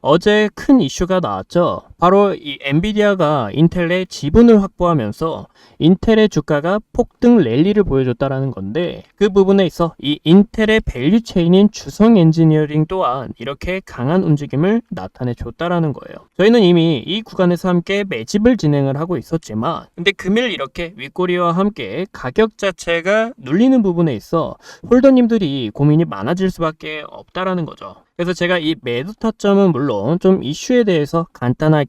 어제 큰 이슈가 나왔죠. 바로 이 엔비디아가 인텔의 지분을 확보하면서 인텔의 주가가 폭등 랠리를 보여줬다라는 건데 그 부분에 있어 이 인텔의 밸류 체인인 주성 엔지니어링 또한 이렇게 강한 움직임을 나타내 줬다라는 거예요. 저희는 이미 이 구간에서 함께 매집을 진행을 하고 있었지만 근데 금일 이렇게 윗꼬리와 함께 가격 자체가 눌리는 부분에 있어 홀더님들이 고민이 많아질 수밖에 없다라는 거죠. 그래서 제가 이 매도 타점은 물론 좀 이슈에 대해서 간단하게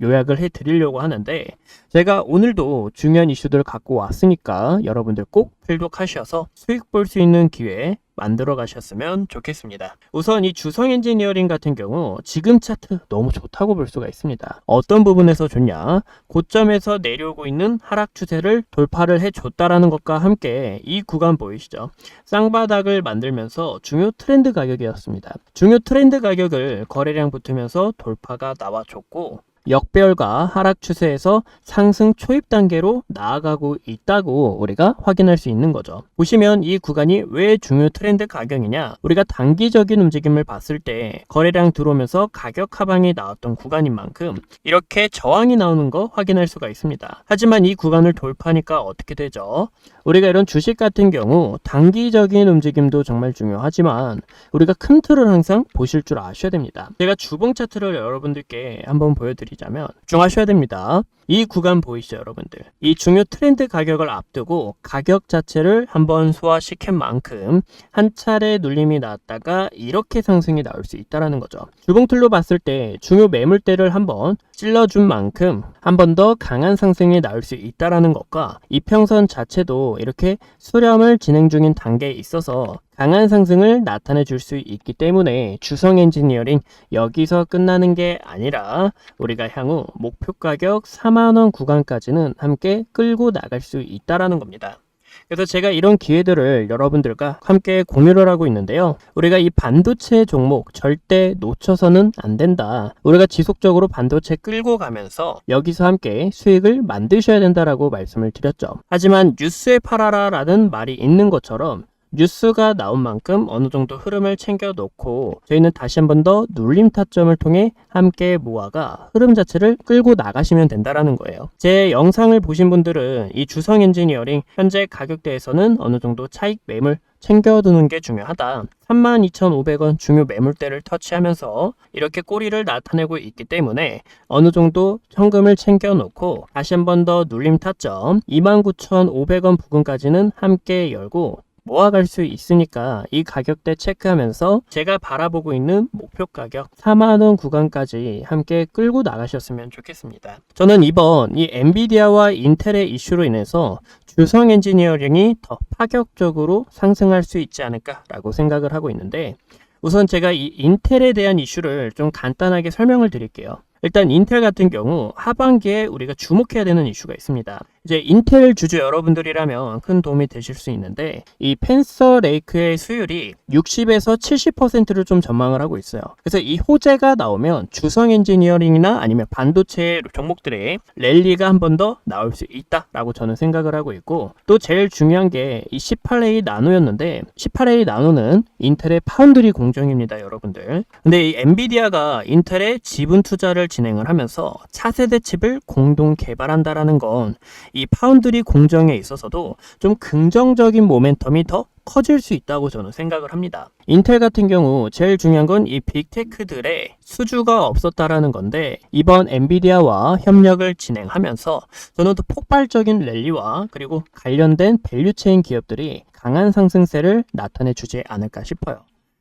요약을 해 드리려고 하는데 제가 오늘도 중요한 이슈들을 갖고 왔으니까 여러분들 꼭 필독하셔서 수익 볼 수 있는 기회 만들어 가셨으면 좋겠습니다. 우선 이 주성 엔지니어링 같은 경우 지금 차트 너무 좋다고 볼 수가 있습니다. 어떤 부분에서 좋냐? 고점에서 내려오고 있는 하락 추세를 돌파를 해 줬다라는 것과 함께 이 구간 보이시죠? 쌍바닥을 만들면서 중요 트렌드 가격이었습니다. 중요 트렌드 가격을 거래량 붙으면서 돌파가 나와줬고 역배열과 하락 추세에서 상승 초입 단계로 나아가고 있다고 우리가 확인할 수 있는 거죠. 보시면 이 구간이 왜 중요 트렌드 가격이냐? 우리가 단기적인 움직임을 봤을 때 거래량 들어오면서 가격 하방이 나왔던 구간인 만큼 이렇게 저항이 나오는 거 확인할 수가 있습니다. 하지만 이 구간을 돌파하니까 어떻게 되죠? 우리가 이런 주식 같은 경우 단기적인 움직임도 정말 중요하지만 우리가 큰 틀을 항상 보실 줄 아셔야 됩니다. 제가 주봉 차트를 여러분들께 한번 보여드리 자면 집중하셔야 됩니다. 이 구간 보이시죠, 여러분들? 이 중요 트렌드 가격을 앞두고 가격 자체를 한번 소화시킨 만큼 한 차례 눌림이 나왔다가 이렇게 상승이 나올 수 있다라는 거죠. 주봉틀로 봤을 때 중요 매물대를 한번 찔러준 만큼 한 번 더 강한 상승이 나올 수 있다라는 것과 이평선 자체도 이렇게 수렴을 진행 중인 단계에 있어서 강한 상승을 나타내 줄 수 있기 때문에 주성 엔지니어링 여기서 끝나는 게 아니라 우리가 향후 목표 가격 4만원 구간까지는 함께 끌고 나갈 수 있다라는 겁니다. 그래서 제가 이런 기회들을 여러분들과 함께 공유를 하고 있는데요. 우리가 이 반도체 종목 절대 놓쳐서는 안 된다. 우리가 지속적으로 반도체 끌고 가면서 여기서 함께 수익을 만드셔야 된다라고 말씀을 드렸죠. 하지만 뉴스에 팔아라라는 말이 있는 것처럼 뉴스가 나온 만큼 어느 정도 흐름을 챙겨 놓고 저희는 다시 한 번 더 눌림 타점을 통해 함께 모아가 흐름 자체를 끌고 나가시면 된다라는 거예요. 제 영상을 보신 분들은 이 주성 엔지니어링 현재 가격대에서는 어느 정도 차익 매물 챙겨두는 게 중요하다. 32,500원 중요 매물대를 터치하면서 이렇게 꼬리를 나타내고 있기 때문에 어느 정도 현금을 챙겨놓고 다시 한 번 더 눌림 타점 29,500원 부근까지는 함께 열고 모아갈 수 있으니까 이 가격대 체크하면서 제가 바라보고 있는 목표 가격 4만원 구간까지 함께 끌고 나가셨으면 좋겠습니다. 저는 이번 이 엔비디아와 인텔의 이슈로 인해서 주성 엔지니어링이 더 파격적으로 상승할 수 있지 않을까라고 생각을 하고 있는데 우선 제가 이 인텔에 대한 이슈를 좀 간단하게 설명을 드릴게요. 일단 인텔 같은 경우 하반기에 우리가 주목해야 되는 이슈가 있습니다. 이제 인텔 주주 여러분들이라면 큰 도움이 되실 수 있는데 이 펜서 레이크의 수율이 60에서 70%를 좀 전망을 하고 있어요. 그래서 이 호재가 나오면 주성 엔지니어링이나 아니면 반도체 종목들의 랠리가 한 번 더 나올 수 있다라고 저는 생각을 하고 있고 또 제일 중요한 게 이 18A 나노였는데 18A 나노는 인텔의 파운드리 공정입니다, 여러분들. 근데 이 엔비디아가 인텔의 지분 투자를 진행을 하면서 차세대 칩을 공동 개발한다라는 건이 파운드리 공정에 있어서도 좀 긍정적인 모멘텀이 더 커질 수 있다고 저는 생각을 합니다. 인텔 같은 경우 제일 중요한 건 이 빅테크들의 수주가 없었다라는 건데 이번 엔비디아와 협력을 진행하면서 저는 더 폭발적인 랠리와 그리고 관련된 밸류체인 기업들이 강한 상승세를 나타내 주지 않을까 싶어요.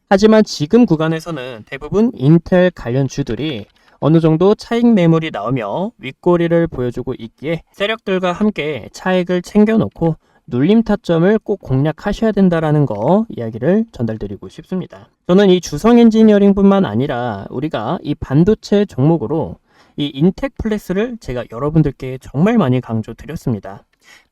하지만 지금 구간에서는 대부분 인텔 관련 주들이 어느 정도 차익 매물이 나오며 윗꼬리를 보여주고 있기에 세력들과 함께 차익을 챙겨놓고 눌림 타점을 꼭 공략하셔야 된다라는 거 이야기를 전달드리고 싶습니다. 저는 이 주성 엔지니어링뿐만 아니라 우리가 이 반도체 종목으로 이 인텍 플렉스를 제가 여러분들께 정말 많이 강조드렸습니다.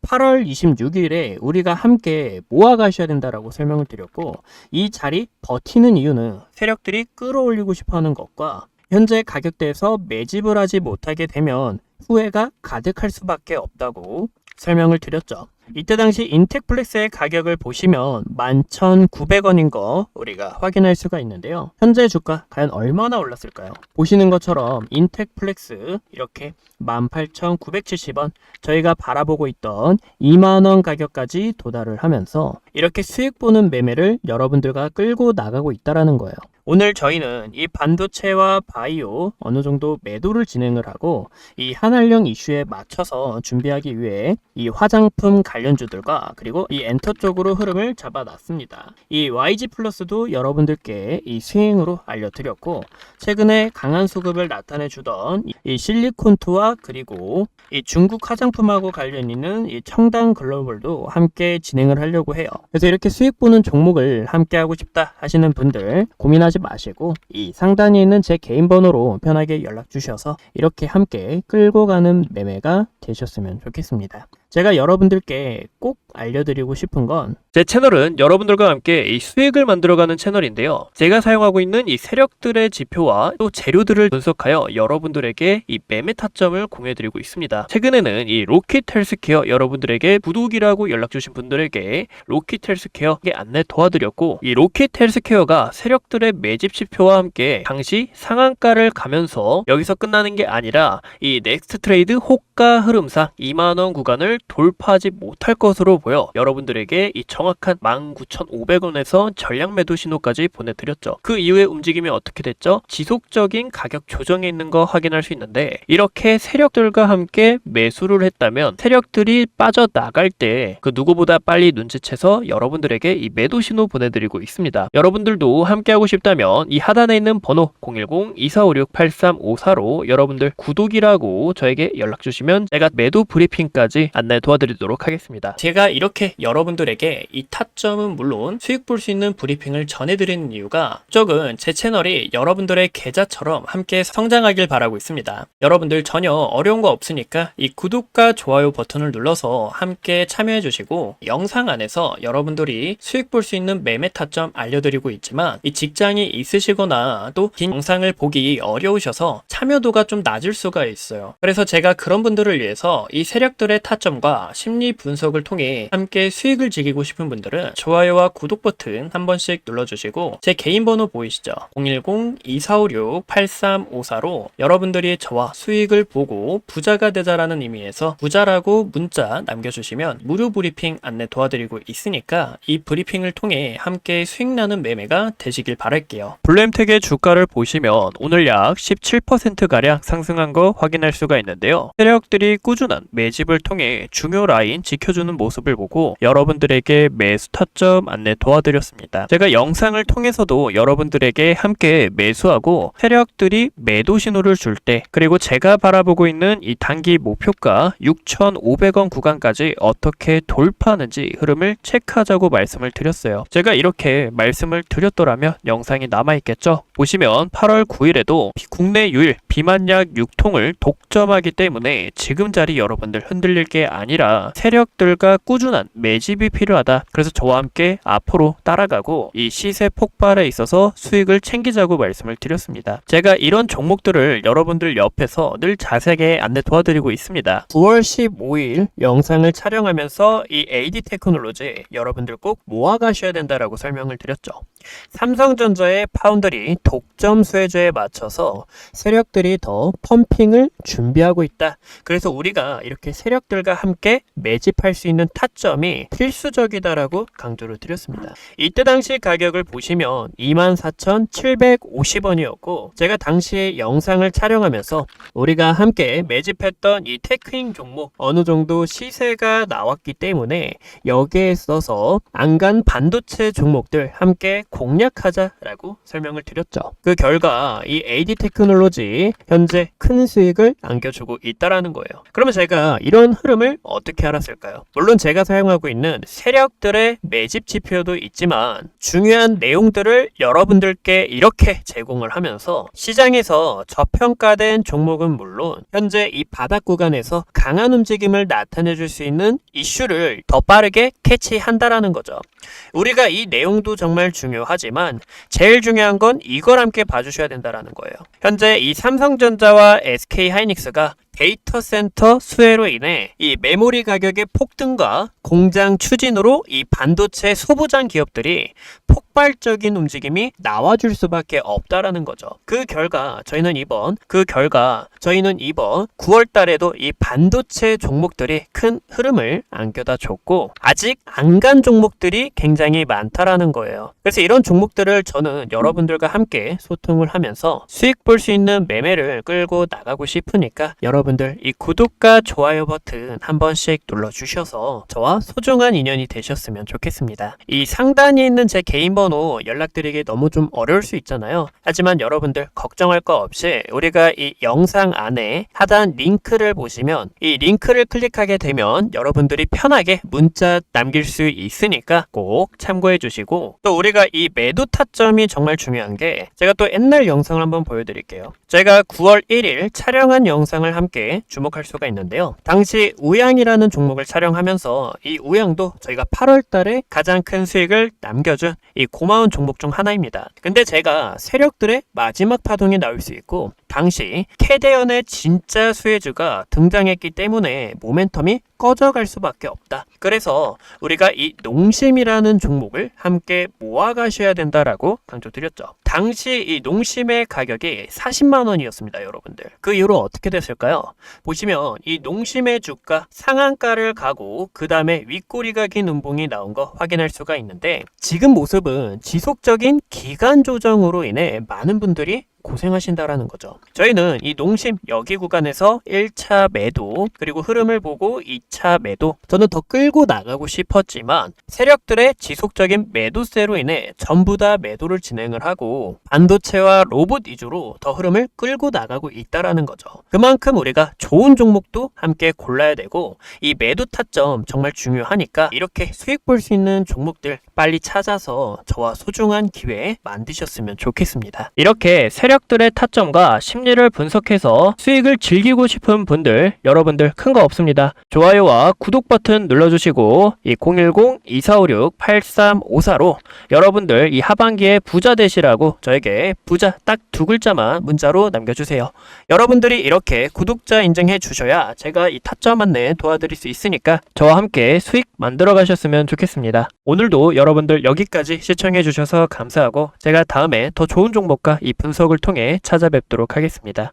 8월 26일에 우리가 함께 모아가셔야 된다라고 설명을 드렸고 이 자리 버티는 이유는 세력들이 끌어올리고 싶어하는 것과 현재 가격대에서 매집을 하지 못하게 되면 후회가 가득할 수밖에 없다고 설명을 드렸죠. 이때 당시 인텍플렉스의 가격을 보시면 11,900원인 거 우리가 확인할 수가 있는데요. 현재 주가 과연 얼마나 올랐을까요? 보시는 것처럼 인텍플렉스 이렇게 18,970원 저희가 바라보고 있던 2만원 가격까지 도달을 하면서 이렇게 수익 보는 매매를 여러분들과 끌고 나가고 있다라는 거예요. 오늘 저희는 이 반도체와 바이오 어느 정도 매도를 진행을 하고 이 한알령 이슈에 맞춰서 준비하기 위해 이 화장품 관련주들과 그리고 이 엔터 쪽으로 흐름을 잡아놨습니다. 이 YG 플러스도 여러분들께 이 스윙으로 알려드렸고 최근에 강한 수급을 나타내 주던 이 실리콘투와 그리고 이 중국 화장품하고 관련 있는 이 청당 글로벌도 함께 진행을 하려고 해요. 그래서 이렇게 수익 보는 종목을 함께 하고 싶다 하시는 분들 고민하 지 마시고 이 상단에 있는 제 개인 번호로 편하게 연락 주셔서 이렇게 함께 끌고 가는 매매가 되셨으면 좋겠습니다. 제가 여러분들께 꼭 알려드리고 싶은 건 제 채널은 여러분들과 함께 이 수익을 만들어가는 채널인데요. 제가 사용하고 있는 이 세력들의 지표와 또 재료들을 분석하여 여러분들에게 이 매매 타점을 공유해드리고 있습니다. 최근에는 이 로킷 헬스케어 여러분들에게 구독이라고 연락주신 분들에게 로킷 헬스케어에 안내 도와드렸고 이 로킷 헬스케어가 세력들의 매집 지표와 함께 당시 상한가를 가면서 여기서 끝나는 게 아니라 이 넥스트 트레이드 호가 흐름상 2만원 구간을 돌파하지 못할 것으로 보여 여러분들에게 이정 확한 19,500원에서 전량 매도 신호까지 보내드렸죠. 그 이후에 움직임이 어떻게 됐죠? 지속적인 가격 조정에 있는 거 확인할 수 있는데 이렇게 세력들과 함께 매수를 했다면 세력들이 빠져나갈 때 그 누구보다 빨리 눈치채서 여러분들에게 이 매도 신호 보내드리고 있습니다. 여러분들도 함께 하고 싶다면 이 하단에 있는 번호 010-2456-8354로 여러분들 구독이라고 저에게 연락 주시면 제가 매도 브리핑까지 안내 도와드리도록 하겠습니다. 제가 이렇게 여러분들에게 이 타점은 물론 수익 볼 수 있는 브리핑을 전해드리는 이유가 쪽은 제 채널이 여러분들의 계좌처럼 함께 성장하길 바라고 있습니다. 여러분들 전혀 어려운 거 없으니까 이 구독과 좋아요 버튼을 눌러서 함께 참여해 주시고 영상 안에서 여러분들이 수익 볼 수 있는 매매 타점 알려드리고 있지만 이 직장이 있으시거나 또 긴 영상을 보기 어려우셔서 참여도가 좀 낮을 수가 있어요. 그래서 제가 그런 분들을 위해서 이 세력들의 타점과 심리 분석을 통해 함께 수익을 즐기고 싶은 분들은 좋아요와 구독 버튼 한 번씩 눌러주시고 제 개인 번호 보이시죠? 010-2456-8354로 여러분들이 저와 수익을 보고 부자가 되자라는 의미에서 부자라고 문자 남겨주시면 무료 브리핑 안내 도와드리고 있으니까 이 브리핑을 통해 함께 수익 나는 매매가 되시길 바랄게요. 블루엠텍의 주가를 보시면 오늘 약 17%가량 상승한 거 확인할 수가 있는데요. 세력들이 꾸준한 매집을 통해 중요 라인 지켜주는 모습을 보고 여러분들에게 매수 타점 안내 도와드렸습니다. 제가 영상을 통해서도 여러분들에게 함께 매수하고 세력들이 매도 신호를 줄 때 그리고 제가 바라보고 있는 이 단기 목표가 6,500원 구간까지 어떻게 돌파하는지 흐름을 체크하자고 말씀을 드렸어요. 제가 이렇게 말씀을 드렸더라면 영상이 남아있겠죠? 보시면 8월 9일에도 국내 유일 비만약 6통을 독점하기 때문에 지금 자리 여러분들 흔들릴 게 아니라 세력들과 꾸준한 매집이 필요하다. 그래서 저와 함께 앞으로 따라가고 이 시세 폭발에 있어서 수익을 챙기자고 말씀을 드렸습니다. 제가 이런 종목들을 여러분들 옆에서 늘 자세하게 안내 도와드리고 있습니다. 9월 15일 영상을 촬영하면서 이 AD 테크놀로지 여러분들 꼭 모아가셔야 된다라고 설명을 드렸죠. 삼성전자의 파운더리 독점 수혜주에 맞춰서 세력들이 더 펌핑을 준비하고 있다. 그래서 우리가 이렇게 세력들과 함께 매집할 수 있는 타점이 필수적이다라고 강조를 드렸습니다. 이때 당시 가격을 보시면 24,750원이었고 제가 당시에 영상을 촬영하면서 우리가 함께 매집했던 이 테크인 종목 어느 정도 시세가 나왔기 때문에 여기에 있어서 안간 반도체 종목들 함께 공략하자라고 설명을 드렸죠. 그 결과 이 AD 테크놀로지 현재 큰 수익을 안겨주고 있다라는 거예요. 그러면 제가 이런 흐름을 어떻게 알았을까요? 물론 제가 사용하고 있는 세력들의 매집 지표도 있지만 중요한 내용들을 여러분들께 이렇게 제공을 하면서 시장에서 저평가된 종목은 물론 현재 이 바닥 구간에서 강한 움직임을 나타내 줄 수 있는 이슈를 더 빠르게 캐치한다라는 거죠. 우리가 이 내용도 정말 중요하 지만 제일 중요한 건 이걸 함께 봐주셔야 된다라는 거예요. 현재 이 삼성전자와 SK 하이닉스가 데이터 센터 수혜로 인해 이 메모리 가격의 폭등과 공장 추진으로 이 반도체 소부장 기업들이 폭발적인 움직임이 나와줄 수밖에 없다라는 거죠. 그 결과 저희는 이번 그 결과 저희는 이번 9월 달에도 이 반도체 종목들이 큰 흐름을 안겨다 줬고 아직 안 간 종목들이 굉장히 많다라는 거예요. 그래서 이런 종목들을 저는 여러분들과 함께 소통을 하면서 수익 볼 수 있는 매매를 끌고 나가고 싶으니까 여러분 들 이 구독과 좋아요 버튼 한 번씩 눌러 주셔서 저와 소중한 인연이 되셨으면 좋겠습니다. 이 상단에 있는 제 개인 번호 연락드리기 너무 좀 어려울 수 있잖아요. 하지만 여러분들 걱정할 거 없이 우리가 이 영상 안에 하단 링크를 보시면 이 링크를 클릭하게 되면 여러분들이 편하게 문자 남길 수 있으니까 꼭 참고해 주시고 또 우리가 이 매도 타점이 정말 중요한 게 제가 또 옛날 영상을 한번 보여드릴게요. 제가 9월 1일 촬영한 영상을 함께 주목할 수가 있는데요. 당시 우양이라는 종목을 촬영하면서 이 우양도 저희가 8월 달에 가장 큰 수익을 남겨준 이 고마운 종목 중 하나입니다. 근데 제가 세력들의 마지막 파동이 나올 수 있고 당시 캐대언의 진짜 수혜주가 등장했기 때문에 모멘텀이 꺼져갈 수밖에 없다. 그래서 우리가 이 농심이라는 종목을 함께 모아가셔야 된다라고 강조드렸죠. 당시 이 농심의 가격이 40만 원이었습니다, 여러분들. 그 이후로 어떻게 됐을까요? 보시면 이 농심의 주가 상한가를 가고 그 다음에 윗꼬리가 긴 음봉이 나온 거 확인할 수가 있는데 지금 모습은 지속적인 기간 조정으로 인해 많은 분들이 고생하신다라는 거죠. 저희는 이 농심 여기 구간에서 1차 매도 그리고 흐름을 보고 2차 매도 저는 더 끌고 나가고 싶었지만 세력들의 지속적인 매도세로 인해 전부 다 매도를 진행을 하고 반도체와 로봇 위주로 더 흐름을 끌고 나가고 있다라는 거죠. 그만큼 우리가 좋은 종목도 함께 골라야 되고 이 매도 타점 정말 중요하니까 이렇게 수익 볼 수 있는 종목들 빨리 찾아서 저와 소중한 기회 만드셨으면 좋겠습니다. 이렇게 세력 들의 타점과 심리를 분석해서 수익을 즐기고 싶은 분들 여러분들 큰 거 없습니다. 좋아요와 구독 버튼 눌러주시고 이 010-2456-8354로 여러분들 이 하반기에 부자 되시라고 저에게 부자 딱 두 글자만 문자로 남겨주세요. 여러분들이 이렇게 구독자 인증해 주셔야 제가 이 타점 안내 도와드릴 수 있으니까 저와 함께 수익 만들어 가셨으면 좋겠습니다. 오늘도 여러분들 여기까지 시청해 주셔서 감사하고 제가 다음에 더 좋은 종목과 이 분석을 통해 찾아뵙도록 하겠습니다.